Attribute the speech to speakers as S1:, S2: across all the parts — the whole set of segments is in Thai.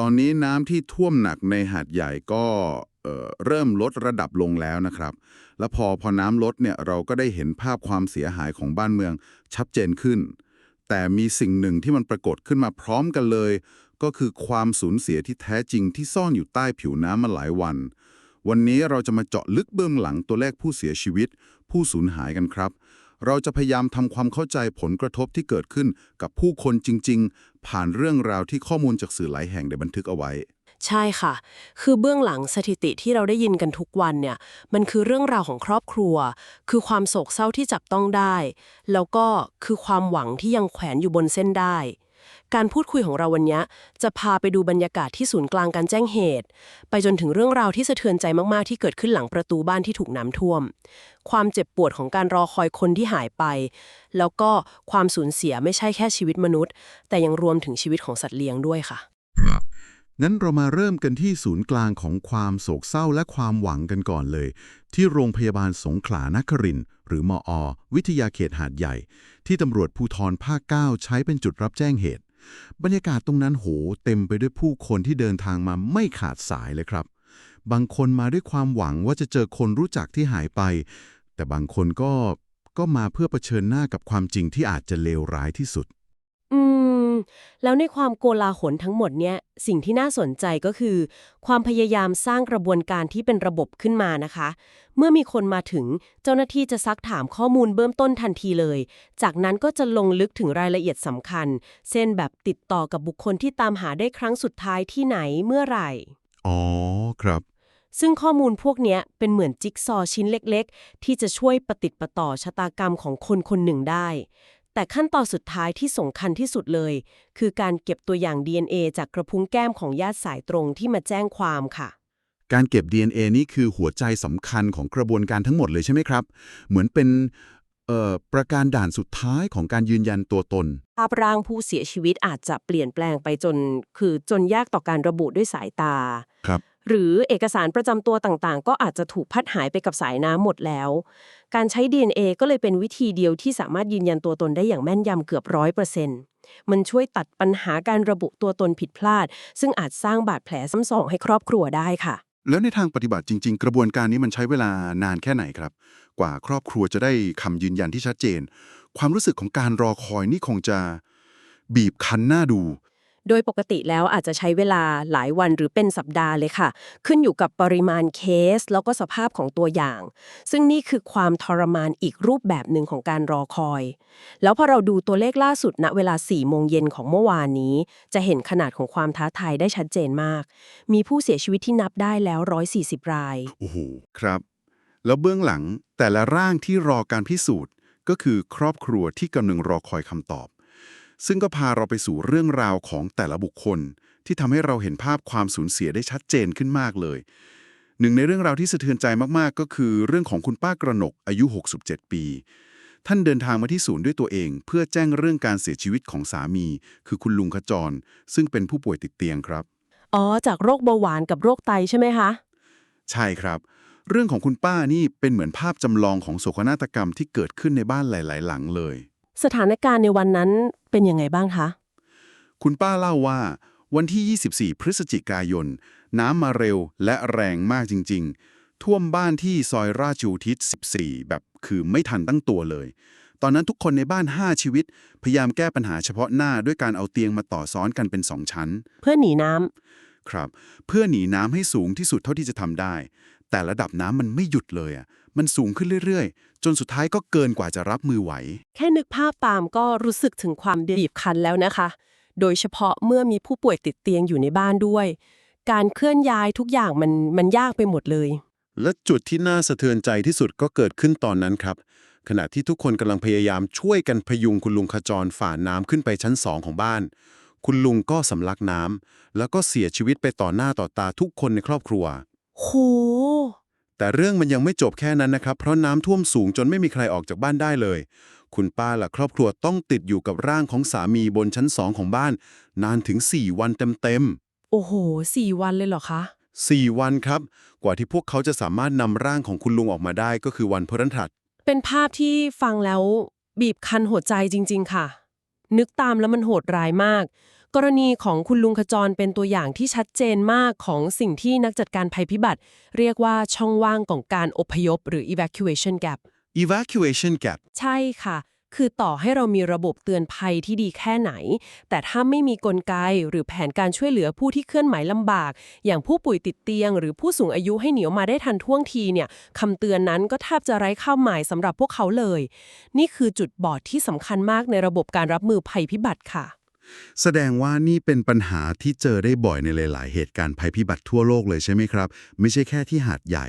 S1: ตอนนี้น้ำที่ท่วมหนักในหาดใหญ่ก็เเริ่มลดระดับลงแล้วนะครับ แล้วพอพอน้ำลดเนี่ยเราก็ได้เห็นภาพความเสียหายของบ้านเมืองชัดเจนขึ้น แต่มีสิ่งหนึ่งที่มันปรากฏขึ้นมาพร้อมกันเลย ก็คือความสูญเสียที่แท้จริงที่ซ่อนอยู่ใต้ผิวน้ำมาหลายวัน วันนี้เราจะมาเจาะลึกเบื้องหลังตัวเลขผู้เสียชีวิต ผู้สูญหายกันครับ เราจะพยายามทำความเข้าใจผลกระทบที่เกิดขึ้นกับผู้คนจริง ๆ ผ่านเรื่องราวที่ข้อมูลจากสื่อหลายแห่งได้บันทึกเอาไว้
S2: ใช่ค่ะ คือเบื้องหลังสถิติที่เราได้ยินกันทุกวันเนี่ย มันคือเรื่องราวของครอบครัว คือความโศกเศร้าที่จับต้องได้ แล้วก็คือความหวังที่ยังแขวนอยู่บนเส้นได้ การพูดคุยของเราวันนี้จะพาไปดูบรรยากาศที่ศูนย์กลางการแจ้งเหตุ ไปจนถึงเรื่องราวที่สะเทือนใจมากๆที่เกิดขึ้นหลังประตูบ้านที่ถูกน้ำท่วม ความเจ็บปวดของการรอคอยคนที่หายไป แล้วก็ความสูญเสียไม่ใช่แค่ชีวิตมนุษย์ แต่ยังรวมถึงชีวิตของสัตว์เลี้ยงด้วยค่ะ
S1: งั้นเรามาเริ่มกันที่ศูนย์กลางของความโศกเศร้าและความหวังกันก่อนเลย ที่โรงพยาบาลสงขลานครินทร์หรือมอ วิทยาเขตหาดใหญ่ ที่ตำรวจภูธรภาค 9 ใช้เป็นจุดรับแจ้งเหตุ บรรยากาศตรงนั้นโห เต็มไปด้วยผู้คนที่เดินทางมาไม่ขาดสายเลยครับ บางคนมาด้วยความหวังว่าจะเจอคนรู้จักที่หายไป แต่บางคนก็ก็มาเพื่อเผชิญหน้ากับความจริงที่อาจจะเลวร้ายที่สุด
S2: แล้วในความโกลาหลทั้งหมดเนี่ยสิ่งที่น่าสนใจก็คือ ความพยายามสร้างกระบวนการที่เป็นระบบขึ้นมานะคะ เมื่อมีคนมาถึงเจ้าหน้าที่จะซักถามข้อมูลเบื้องต้นทันทีเลย จากนั้นก็จะลงลึกถึงรายละเอียดสำคัญ เช่นแบบติดต่อกับบุคคลที่ตามหาได้ครั้งสุดท้ายที่ไหนเมื่อไหร่
S1: อ๋อครับ
S2: ซึ่งข้อมูลพวกเนี้ยเป็นเหมือนจิ๊กซอว์ชิ้นเล็ก ๆ ที่จะช่วยประติดประต่อชะตากรรมของคนคนหนึ่งได้ แต่ขั้นตอนสุดท้ายที่สำคัญที่สุดเลย คือการเก็บตัวอย่าง DNA จากกระพุ้งแก้มของญาติสายตรงที่มาแจ้งความค่ะ
S1: การเก็บ DNA นี่คือหัวใจสำคัญของกระบวนการทั้งหมดเลยใช่ไหมครับ เหมือนเป็นเอ่อประการด่านสุดท้ายของการยืนยันตัวตน
S2: ภาพร่างผู้เสียชีวิตอาจจะเปลี่ยนแปลงไปจน คือจนยากต่อการระบุด้วยสายตา
S1: ครับ
S2: หรือเอกสารประจำตัวต่างๆ ก็อาจจะถูกพัดหายไปกับสายน้ำหมดแล้ว การใช้ DNA ก็เลยเป็นวิธีเดียวที่สามารถยืนยันตัวตนได้อย่างแม่นยำเกือบร้อยเปอร์เซ็นต์มันช่วยตัดปัญหาการระบุตัวตนผิดพลาด ซึ่งอาจสร้างบาดแผลซ้ำสองให้ครอบครัวได้ค่ะ
S1: แล้วในทางปฏิบัติจริง ๆ กระบวนการนี้มันใช้เวลานานแค่ไหนครับ กว่าครอบครัวจะได้คำยืนยันที่ชัดเจน ความรู้สึกของการรอคอยนี่คงจะบีบคั้นหน้าดู
S2: โดยปกติแล้วอาจจะใช้เวลาหลายวันหรือเป็นสัปดาห์เลยค่ะ ขึ้นอยู่กับปริมาณเคส แล้วก็สภาพของตัวอย่าง ซึ่งนี่คือความทรมานอีกรูปแบบหนึ่งของการรอคอย แล้วพอเราดูตัวเลขล่าสุดณเวลา4โมงเย็นของเมื่อวานนี้ จะเห็นขนาดของความท้าทายได้ชัดเจนมาก มีผู้เสียชีวิตที่นับได้แล้ว 140 ราย
S1: โอ้โห ครับ แล้วเบื้องหลังแต่ละร่างที่รอการพิสูจน์ ก็คือครอบครัวที่กำลังรอคอยคำตอบ ซึ่งก็พาเราไปสู่เรื่องราวของแต่ละบุคคล ที่ทำให้เราเห็นภาพความสูญเสียได้ชัดเจนขึ้นมากเลย หนึ่งในเรื่องราวที่สะเทือนใจมากๆ ก็คือเรื่องของคุณป้ากระหนกอายุ 67 ปี ท่านเดินทางมาที่ศูนย์ด้วยตัวเอง เพื่อแจ้งเรื่องการเสียชีวิตของสามี คือคุณลุงขจร ซึ่งเป็นผู้ป่วยติดเตียงครับ
S2: อ๋อ จากโรคเบาหวานกับโรคไตใช่ไหมคะ
S1: ใช่ครับ เรื่องของคุณป้านี่เป็นเหมือนภาพจำลองของโศกนาฏกรรมที่เกิดขึ้นในบ้านหลาย ๆ หลังเลย
S2: สถานการณ์ในวันนั้นเป็นยังไงบ้างคะ
S1: คุณป้าเล่าว่า วันที่ 24 พฤศจิกายน น้ำมาเร็วและแรงมากจริง ๆ ท่วมบ้านที่ซอยราชอุทิศ 14 แบบคือไม่ทันตั้งตัวเลย ตอนนั้นทุกคนในบ้าน 5 ชีวิต พยายามแก้ปัญหาเฉพาะหน้าด้วยการเอาเตียงมาต่อซ้อนกันเป็น2ชั้น
S2: เพื่อหนีน้ำ
S1: ครับ เพื่อหนีน้ำให้สูงที่สุดเท่าที่จะทำได้ แต่ระดับน้ำมันไม่หยุดเลยอะมันสูงขึ้นเรื่อยๆ จนสุดท้ายก็เกินกว่าจะรับมือไหว
S2: แค่นึกภาพตามก็รู้สึกถึงความบีบคั้นแล้วนะคะ โดยเฉพาะเมื่อมีผู้ป่วยติดเตียงอยู่ในบ้านด้วย การเคลื่อนย้ายทุกอย่างมันมันยากไปหมดเลย
S3: และจุดที่น่าสะเทือนใจที่สุดก็เกิดขึ้นตอนนั้นครับ ขณะที่ทุกคนกำลังพยายามช่วยกันพยุงคุณลุงขจรฝ่าน้ำขึ้นไปชั้นสองของบ้าน คุณลุงก็สำลักน้ำแล้วก็เสียชีวิตไปต่อหน้าต่อตาทุกคนในครอบครัว
S2: โห
S3: แต่เรื่องมันยังไม่จบแค่นั้นนะครับ เพราะน้ำท่วมสูงจนไม่มีใครออกจากบ้านได้เลย คุณป้าและครอบครัวต้องติดอยู่กับร่างของสามีบนชั้นสองของบ้าน นานถึง 4 วันเต็ม
S2: โอ้โหสี่วันเลยเหรอคะ
S3: ๆ4วันครับ กว่าที่พวกเขาจะสามารถนำร่างของคุณลุงออกมาได้ก็คือวันพฤหัส
S2: เป็นภาพที่ฟังแล้วบีบคั้นหัวใจจริง ๆ ค่ะ นึกตามแล้วมันโหดร้ายมาก กรณีของคุณลุงขจรเป็นตัวอย่างที่ชัดเจนมากของสิ่งที่นักจัดการภัยพิบัติ เรียกว่าช่องว่างของการอพยพ หรือ evacuation gap
S3: evacuation gap
S2: ใช่ค่ะ คือต่อให้เรามีระบบเตือนภัยที่ดีแค่ไหน แต่ถ้าไม่มีกลไกหรือแผนการช่วยเหลือผู้ที่เคลื่อนไหวลำบาก อย่างผู้ป่วยติดเตียง หรือผู้สูงอายุให้เหนียวมาได้ทันท่วงทีเนี่ยคำเตือนนั้นก็แทบจะไร้ข้าวหมายสำหรับพวกเขาเลย นี่คือจุดบอดที่สำคัญมากในระบบการรับมือภัยพิบัติค่ะ
S1: แสดงว่านี่เป็นปัญหาที่เจอได้บ่อยในหลาย ๆ เหตุการณ์ภัยพิบัติทั่วโลกเลยใช่ไหมครับ ไม่ใช่แค่ที่หาดใหญ่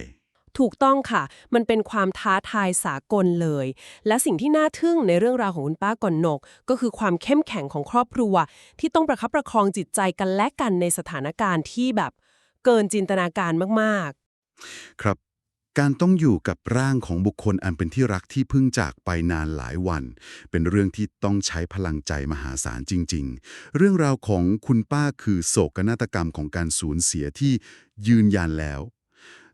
S2: ถูกต้องค่ะ มันเป็นความท้าทายสากลเลย และสิ่งที่น่าทึ่งในเรื่องราวของคุณป้าก่อนนก ก็คือความเข้มแข็งของครอบครัว ที่ต้องประคับประคองจิตใจกันและกันในสถานการณ์ที่แบบ เกินจินตนาการมาก
S1: ครับ การต้องอยู่กับร่างของบุคคลอันเป็นที่รักที่เพิ่งจากไปนานหลายวัน เป็นเรื่องที่ต้องใช้พลังใจมหาศาลจริง ๆ เรื่องราวของคุณป้าคือโศกนาฏกรรมของการสูญเสียที่ยืนยันแล้ว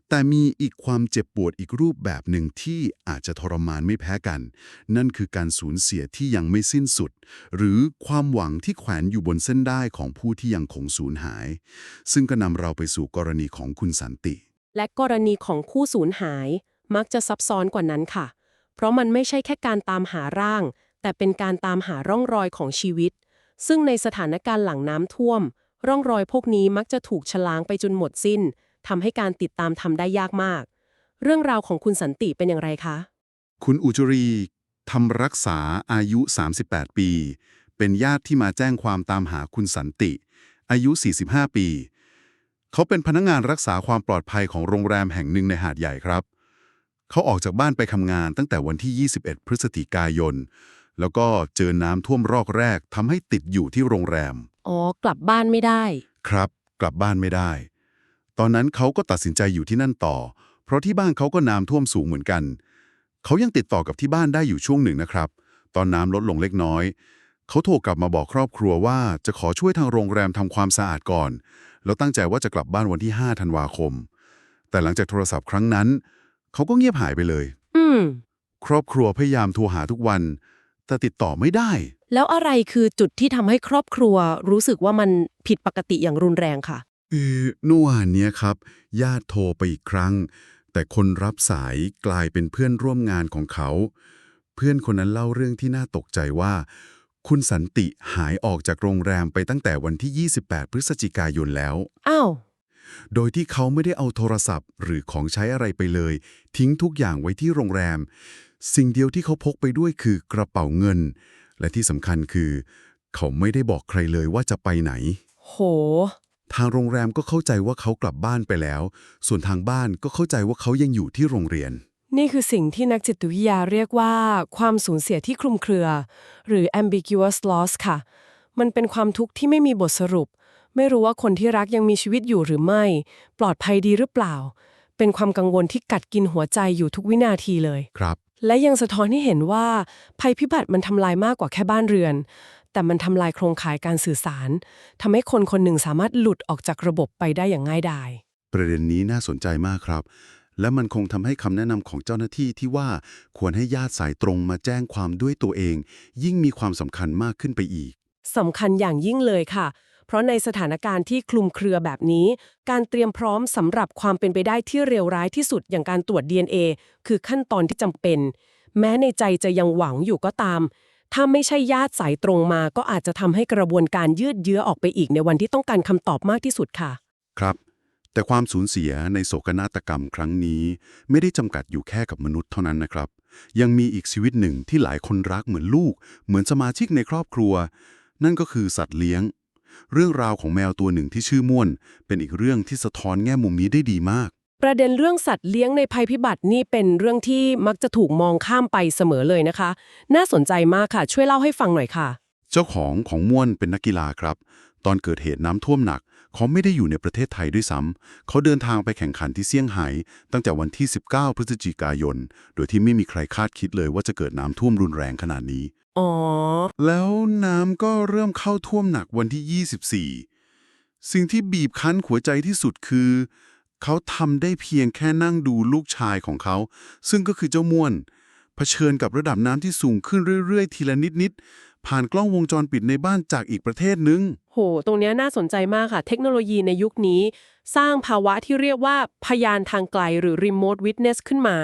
S1: แต่มีอีกความเจ็บปวดอีกรูปแบบหนึ่งที่อาจจะทรมานไม่แพ้กัน นั่นคือการสูญเสียที่ยังไม่สิ้นสุด หรือความหวังที่แขวนอยู่บนเส้นได้ของผู้ที่ยังคงสูญหาย ซึ่งก็นำเราไปสู่กรณีของคุณสันติ
S2: และกรณีของคู่สูญหาย มักจะซับซ้อนกว่านั้นค่ะ เพราะมันไม่ใช่แค่การตามหาร่าง แต่เป็นการตามหาร่องรอยของชีวิต ซึ่งในสถานการณ์หลังน้ำท่วม ร่องรอยพวกนี้มักจะถูกชะล้างไปจนหมดสิ้นทำให้การติดตามทำได้ยากมาก เรื่องราวของคุณสันติเป็นอย่างไรคะ
S1: คุณอุจรีทำรักษาอายุ 38 ปี เป็นญาติที่มาแจ้งความตามหาคุณสันติ อายุ 45 ปี เขาเป็นพนักงานรักษาความปลอดภัยของโรงแรมแห่งหนึ่งในหาดใหญ่ครับ เขาออกจากบ้านไปทำงานตั้งแต่วันที่ 21 พฤศจิกายน แล้วก็เจอน้ำท่วมรอกแรกทำให้ติดอยู่ที่โรงแรม
S2: อ๋อ กลับบ้านไม่ได้
S1: ครับ กลับบ้านไม่ได้ ตอนนั้นเขาก็ตัดสินใจอยู่ที่นั่นต่อ เพราะที่บ้านเขาก็น้ำท่วมสูงเหมือนกัน เขายังติดต่อกับที่บ้านได้อยู่ช่วงหนึ่งนะครับ ตอนน้ำลดลงเล็กน้อย เขาโทรกลับมาบอกครอบครัวว่าจะขอช่วยทางโรงแรมทำความสะอาดก่อน แล้วตั้งใจว่าจะกลับบ้านวันที่ 5 ธันวาคม แต่หลังจากโทรศัพท์ครั้งนั้น เขาก็เงียบหายไปเลย
S2: อืม
S1: ครอบครัวพยายามโทรหาทุกวัน แต่ติดต่อไม่ได้
S2: แล้วอะไรคือจุดที่ทำให้ครอบครัวรู้สึกว่ามันผิดปกติอย่างรุนแรงค่ะ
S1: เออเมื่อวานเนี้ยครับ ญาติโทรไปอีกครั้ง แต่คนรับสายกลายเป็นเพื่อนร่วมงานของเขา เพื่อนคนนั้นเล่าเรื่องที่น่าตกใจว่า คุณสันติหายออกจากโรงแรมไปตั้งแต่วันที่ 28 พฤศจิกายนแล้ว
S2: อ้าว
S1: โดยที่เขาไม่ได้เอาโทรศัพท์หรือของใช้อะไรไปเลย ทิ้งทุกอย่างไว้ที่โรงแรม สิ่งเดียวที่เขาพกไปด้วยคือกระเป๋าเงิน และที่สำคัญคือ เขาไม่ได้บอกใครเลยว่าจะไปไหน
S2: โห
S1: ทางโรงแรมก็เข้าใจว่าเขากลับบ้านไปแล้ว ส่วนทางบ้านก็เข้าใจว่าเขายังอยู่ที่โรงเรียน
S2: นี่คือสิ่งที่นักจิตวิทยาเรียกว่า ความสูญเสียที่คลุมเครือ หรือ ambiguous loss ค่ะ มันเป็นความทุกข์ที่ไม่มีบทสรุป ไม่รู้ว่าคนที่รักยังมีชีวิตอยู่หรือไม่ ปลอดภัยดีหรือเปล่า เป็นความกังวลที่กัดกินหัวใจอยู่ทุกวินาทีเลย
S1: ครับ
S2: และยังสะท้อนให้เห็นว่า ภัยพิบัติมันทำลายมากกว่าแค่บ้านเรือน แต่มันทำลายโครงข่ายการสื่อสารทำให้คนคนหนึ่งสามารถหลุดออกจากระบบไปได้อย่างง่ายดาย
S1: ประเด็นนี้น่าสนใจมากครับ และมันคงทำให้คำแนะนำของเจ้าหน้าที่ที่ว่าควรให้ญาติสายตรงมาแจ้งความด้วยตัวเอง ยิ่งมีความสำคัญมากขึ้นไปอีก
S2: สำคัญอย่างยิ่งเลยค่ะ เพราะในสถานการณ์ที่คลุมเครือแบบนี้ การเตรียมพร้อมสำหรับความเป็นไปได้ที่เร็วร้ายที่สุดอย่างการตรวจ DNA คือขั้นตอนที่จำเป็น แม้ในใจจะยังหวังอยู่ก็ตาม ถ้าไม่ใช่ญาติสายตรงมา ก็อาจจะทำให้กระบวนการยืดเยื้อออกไปอีกในวันที่ต้องการคำตอบมากที่สุดค่ะ
S1: ครับ แต่ความสูญเสียในโศกนาฏกรรมครั้งนี้ ไม่ได้จำกัดอยู่แค่กับมนุษย์เท่านั้นนะครับ ยังมีอีกชีวิตหนึ่งที่หลายคนรักเหมือนลูก เหมือนสมาชิกในครอบครัว นั่นก็คือสัตว์เลี้ยง เรื่องราวของแมวตัวหนึ่งที่ชื่อม่วน เป็นอีกเรื่องที่สะท้อนแง่มุมนี้ได้ดีมาก
S2: ประเด็นเรื่องสัตว์เลี้ยงในภัยพิบัตินี่เป็นเรื่องที่มักจะถูกมองข้ามไปเสมอเลยนะคะ น่าสนใจมากค่ะ ช่วยเล่าให้ฟังหน่อยค่ะ
S1: เจ้าของของม่วนเป็นนักกีฬาครับ ตอนเกิดเหตุน้ำท่วมหนัก เขาไม่ได้อยู่ในประเทศไทยด้วยซ้ำ เขาเดินทางไปแข่งขันที่เซี่ยงไฮ้ตั้งแต่วันที่ 19 พฤศจิกายน โดยที่ไม่มีใครคาดคิดเลยว่าจะเกิดน้ำท่วมรุนแรงขนาดนี้
S2: อ๋อ
S1: แล้วน้ำก็เริ่มเข้าท่วมหนักวันที่ 24 สิ่งที่บีบคั้นหัวใจที่สุดคือ เขาทำได้เพียงแค่นั่งดูลูกชายของเขา ซึ่งก็คือเจ้าม่วนเผชิญกับระดับน้ำที่สูงขึ้นเรื่อยๆ ทีละนิด ผ่านกล้องวงจรปิดในบ้านจากอีกประเทศนึง
S4: โห ตรงเนี้ยน่าสนใจมากค่ะ เทคโนโลยีในยุคนี้ สร้างภาวะที่เรียกว่าพยานทางไกลหรือ remote witness ขึ้นมา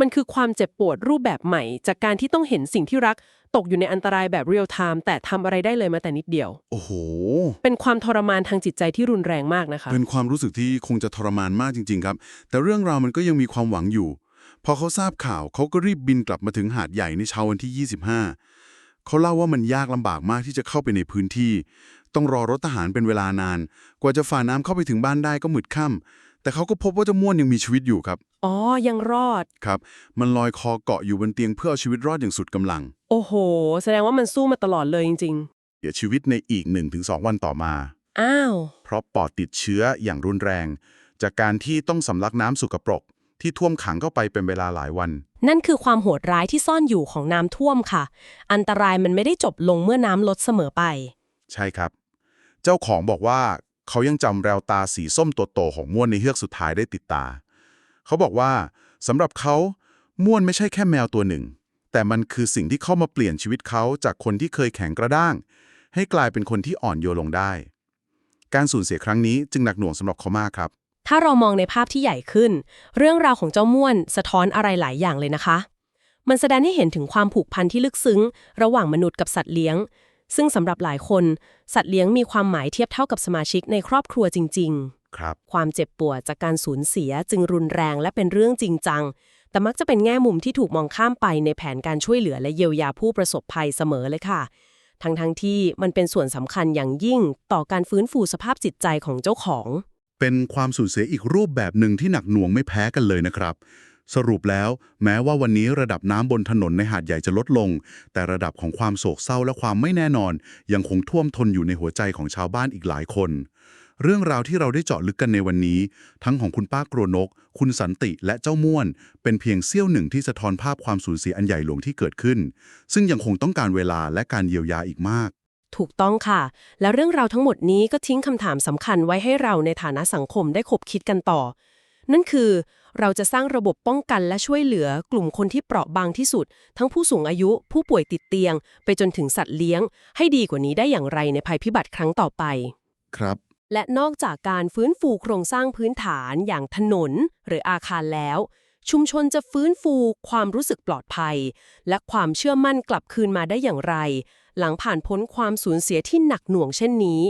S4: มันคือความเจ็บปวดรูปแบบใหม่ จากการที่ต้องเห็นสิ่งที่รัก ตกอยู่ในอันตรายแบบ real time แต่ทำอะไรได้เลยมาแต่นิดเดียว
S1: โอ้โห
S4: เป็นความทรมานทางจิตใจที่รุนแรงมากนะคะ
S1: เป็นความรู้สึกที่คงจะทรมานมากจริง ๆ ครับ แต่เรื่องราวมันก็ยังมีความหวังอยู่ พอเขาทราบข่าวเขาก็รีบบินกลับมาถึงหาดใหญ่ในเช้าวันที่ 25 เขาเล่าว่ามันยากลำบากมากที่จะเข้าไปในพื้นที่ ต้องรอรถทหารเป็นเวลานาน กว่าจะฝ่าน้ำเข้าไปถึงบ้านได้ก็มืดค่ำแต่เขาก็พบว่าเจ้าม่วนยังมีชีวิตอยู่ครับ
S4: อ๋อ ยังรอด
S1: ครับ มันลอยคอเกาะอยู่บนเตียงเพื่อเอาชีวิตรอดอย่างสุดกำลัง
S4: โอ้โห แสดงว่ามันสู้มาตลอดเลยจริง
S5: เสียชีวิตในอีก 1-2 วันต่อมา
S4: ๆ อ้าว
S5: เพราะปอดติดเชื้ออย่างรุนแรง จากการที่ต้องสำลักน้ำสุกปรก ที่ท่วมขังเข้าไปเป็นเวลาหลายวัน
S2: นั่นคือความโหดร้ายที่ซ่อนอยู่ของน้ำท่วมค่ะ อันตรายมันไม่ได้จบลงเมื่อน้ำลดเสมอไป
S5: ใช่ครับ เจ้าของบอกว่าเขายังจำแววตาสีส้มโตๆของม่วนในเฮือกสุดท้ายได้ติดตา เขาบอกว่าสำหรับเขาม่วนไม่ใช่แค่แมวตัวหนึ่ง แต่มันคือสิ่งที่เข้ามาเปลี่ยนชีวิตเขาจากคนที่เคยแข็งกระด้าง ให้กลายเป็นคนที่อ่อนโยนลงได้ การสูญเสียครั้งนี้จึงหนักหน่วงสำหรับเขามากครับ
S2: ถ้าเรามองในภาพที่ใหญ่ขึ้น เรื่องราวของเจ้าม่วนสะท้อนอะไรหลายอย่างเลยนะคะ มันแสดงให้เห็นถึงความผูกพันที่ลึกซึ้ง ระหว่างมนุษย์กับสัตว์เลี้ยง ซึ่งสำหรับหลายคน สัตว์เลี้ยงมีความหมายเทียบเท่ากับสมาชิกในครอบครัวจริง ๆ
S5: ครับ
S2: ความเจ็บปวดจากการสูญเสียจึงรุนแรงและเป็นเรื่องจริงจัง แต่มักจะเป็นแง่มุมที่ถูกมองข้ามไปในแผนการช่วยเหลือและเยียวยาผู้ประสบภัยเสมอเลยค่ะ ทั้งๆทที่มันเป็นส่วนสำคัญอย่างยิ่งต่อการฟื้นฟูสภาพจิตใจของเจ้าของ
S1: เป็นความสูญเสียอีกรูปแบบหนึ่งที่หนักหน่วงไม่แพ้กันเลยนะครับ สรุปแล้วแม้ว่าวันนี้ระดับน้ำบนถนนในหาดใหญ่จะลดลง แต่ระดับของความโศกเศร้าและความไม่แน่นอน ยังคงท่วมทนอยู่ในหัวใจของชาวบ้านอีกหลายคน เรื่องราวที่เราได้เจาะลึกกันในวันนี้ ทั้งของคุณป้ากรนก คุณสันติและเจ้าม่วน เป็นเพียงเสี้ยวหนึ่งที่สะท้อนภาพความสูญเสียอันใหญ่หลวงที่เกิดขึ้น ซึ่งยังคงต้องการเวลาและการเยียวยาอีกมาก
S2: ถูกต้องค่ะ และเรื่องราวทั้งหมดนี้ก็ทิ้งคำถามสำคัญไว้ให้เราในฐานะสังคมได้คบคิดกันต่อ นั่นคือ เราจะสร้างระบบป้องกันและช่วยเหลือกลุ่มคนที่เปราะบางที่สุด ทั้งผู้สูงอายุ ผู้ป่วยติดเตียง ไปจนถึงสัตว์เลี้ยง ให้ดีกว่านี้ได้อย่างไรในภัยพิบัติครั้งต่อไป
S1: ครับ
S2: และนอกจากการฟื้นฟูโครงสร้างพื้นฐานอย่างถนน หรืออาคารแล้ว ชุมชนจะฟื้นฟูความรู้สึกปลอดภัย และความเชื่อมั่นกลับคืนมาได้อย่างไร หลังผ่านพ้นความสูญเสียที่หนักหน่วงเช่นนี้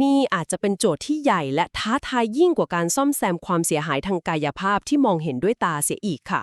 S2: นี่อาจจะเป็นโจทย์ที่ใหญ่และท้าทายยิ่งกว่าการซ่อมแซมความเสียหายทางกายภาพที่มองเห็นด้วยตาเสียอีกค่ะ